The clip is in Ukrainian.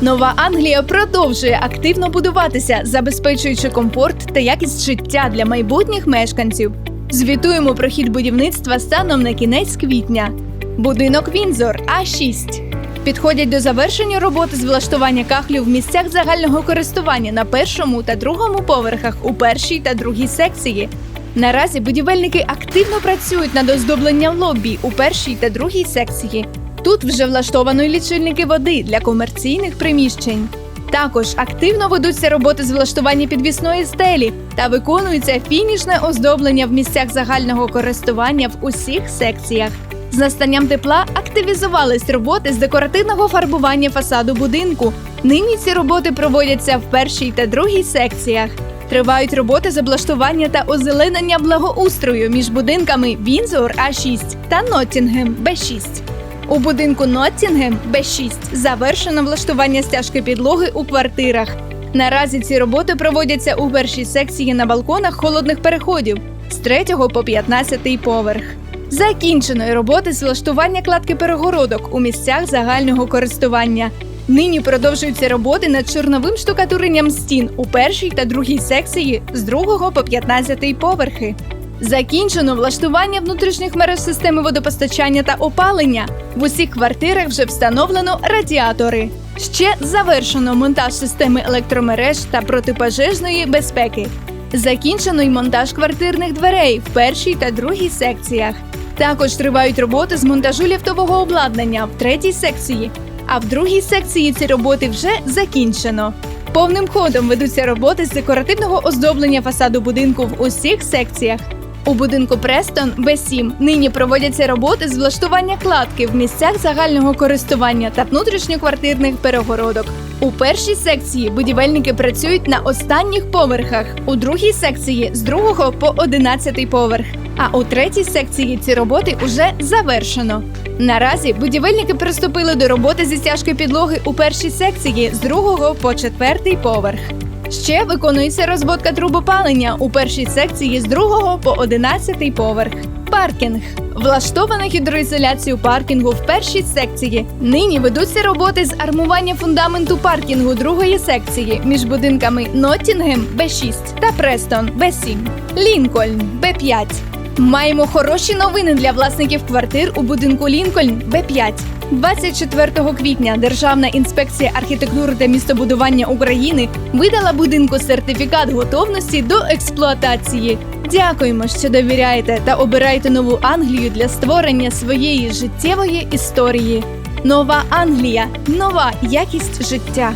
Нова Англія продовжує активно будуватися, забезпечуючи комфорт та якість життя для майбутніх мешканців. Звітуємо про хід будівництва станом на кінець квітня. Будинок Вінзор А6. Підходять до завершення роботи з влаштування кахлів в місцях загального користування на першому та другому поверхах у першій та другій секції. Наразі будівельники активно працюють над оздобленням лобі у першій та другій секції. Тут вже влаштовано лічильники води для комерційних приміщень. Також активно ведуться роботи з влаштування підвісної стелі та виконується фінішне оздоблення в місцях загального користування в усіх секціях. З настанням тепла активізувались роботи з декоративного фарбування фасаду будинку. Нині ці роботи проводяться в першій та другій секціях. Тривають роботи з облаштування та озеленення благоустрою між будинками Вінзор А6 та Ноттінгем Б6. У будинку Ноттінгем Б6 завершено влаштування стяжки підлоги у квартирах. Наразі ці роботи проводяться у першій секції на балконах холодних переходів з 3 по 15 поверх. Закінчено й роботи з влаштування кладки перегородок у місцях загального користування. Нині продовжуються роботи над чорновим штукатуренням стін у першій та другій секції з 2 по 15 поверхи. Закінчено влаштування внутрішніх мереж системи водопостачання та опалення. В усіх квартирах вже встановлено радіатори. Ще завершено монтаж системи електромереж та протипожежної безпеки. Закінчено й монтаж квартирних дверей в першій та другій секціях. Також тривають роботи з монтажу ліфтового обладнання в третій секції, а в другій секції ці роботи вже закінчено. Повним ходом ведуться роботи з декоративного оздоблення фасаду будинку в усіх секціях. У будинку Престон Б7 нині проводяться роботи з влаштування кладки в місцях загального користування та внутрішньоквартирних перегородок. У першій секції будівельники працюють на останніх поверхах, у другій секції з 2 по 11 поверх. А у третій секції ці роботи уже завершено. Наразі будівельники приступили до роботи зі стяжки підлоги у першій секції з 2 по 4 поверх. Ще виконується розводка труб опалення у першій секції з 2 по 11 поверх. Паркінг. Влаштовано гідроізоляцію паркінгу в першій секції. Нині ведуться роботи з армування фундаменту паркінгу другої секції між будинками Ноттінгем Б6 та Престон Б7. Лінкольн Б5. Маємо хороші новини для власників квартир у будинку Лінкольн Б5. 24 квітня Державна інспекція архітектури та містобудування України видала будинку сертифікат готовності до експлуатації. Дякуємо, що довіряєте та обираєте нову Англію для створення своєї життєвої історії. Нова Англія нова якість життя.